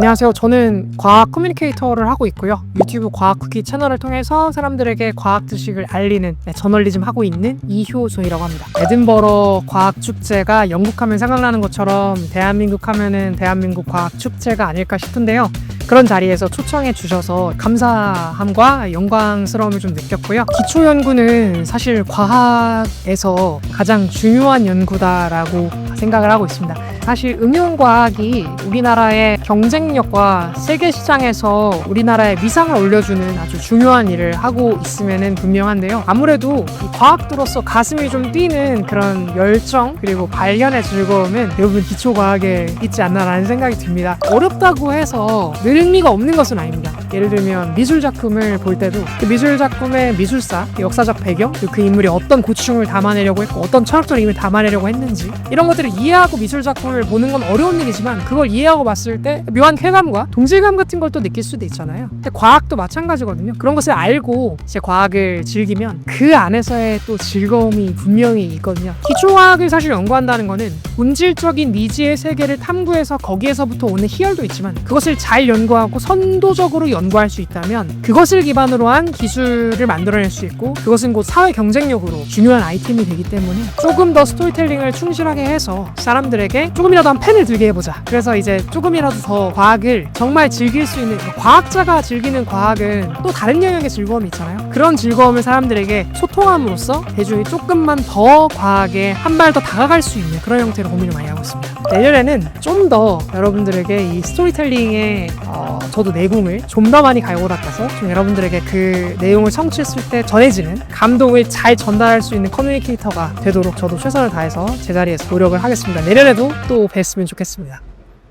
안녕하세요. 저는 과학 커뮤니케이터를 하고 있고요. 유튜브 과학 쿠키 채널을 통해서 사람들에게 과학 지식을 알리는 네, 저널리즘 하고 있는 이효조이라고 합니다. 에든버러 과학 축제가 영국 하면 생각나는 것처럼 대한민국 하면은 대한민국 과학 축제가 아닐까 싶은데요. 그런 자리에서 초청해 주셔서 감사함과 영광스러움을 좀 느꼈고요. 기초 연구는 사실 과학에서 가장 중요한 연구다라고 생각을 하고 있습니다. 사실 응용과학이 우리나라의 경쟁력과 세계 시장에서 우리나라의 위상을 올려주는 아주 중요한 일을 하고 있음에는 분명한데요. 아무래도 이 과학도로서 가슴이 좀 뛰는 그런 열정 그리고 발견의 즐거움은 대부분 기초과학에 있지 않나라는 생각이 듭니다. 어렵다고 해서 늘 흥미가 없는 것은 아닙니다. 예를 들면 미술 작품을 볼 때도 그 미술 작품의 미술사, 그 역사적 배경, 그 인물이 어떤 고충을 담아내려고 했고 어떤 철학적 의미를 담아내려고 했는지 이런 것들을 이해하고 미술 작품을 보는 건 어려운 일이지만 그걸 이해하고 봤을 때 묘한 쾌감과 동질감 같은 걸 또 느낄 수도 있잖아요. 과학도 마찬가지거든요. 그런 것을 알고 이제 과학을 즐기면 그 안에서의 또 즐거움이 분명히 있거든요. 기초과학을 사실 연구한다는 거는 본질적인 미지의 세계를 탐구해서 거기에서부터 오는 희열도 있지만 그것을 잘 연구하고 선도적으로 연구할 수 있다면 그것을 기반으로 한 기술을 만들어낼 수 있고 그것은 곧 사회 경쟁력으로 중요한 아이템이 되기 때문에 조금 더 스토리텔링을 충실하게 해서 사람들에게 조금이라도 한 펜을 들게 해보자. 그래서 이제 조금이라도 더 과학을 정말 즐길 수 있는 과학자가 즐기는 과학은 또 다른 영역의 즐거움이 있잖아요. 그런 즐거움을 사람들에게 소통함으로써 대중이 조금만 더 과학에 한 발 더 다가갈 수 있는 그런 형태로 고민을 많이 하고 있습니다. 내년에는 좀 더 여러분들에게 이 스토리텔링의 어, 저도 내공을 좀더 많이 갈고 닦아서 좀 여러분들에게 그 내용을 청취했을 때 전해지는 감동을 잘 전달할 수 있는 커뮤니케이터가 되도록 저도 최선을 다해서 제자리에서 노력을 하겠습니다. 내년에도 또 뵀으면 좋겠습니다.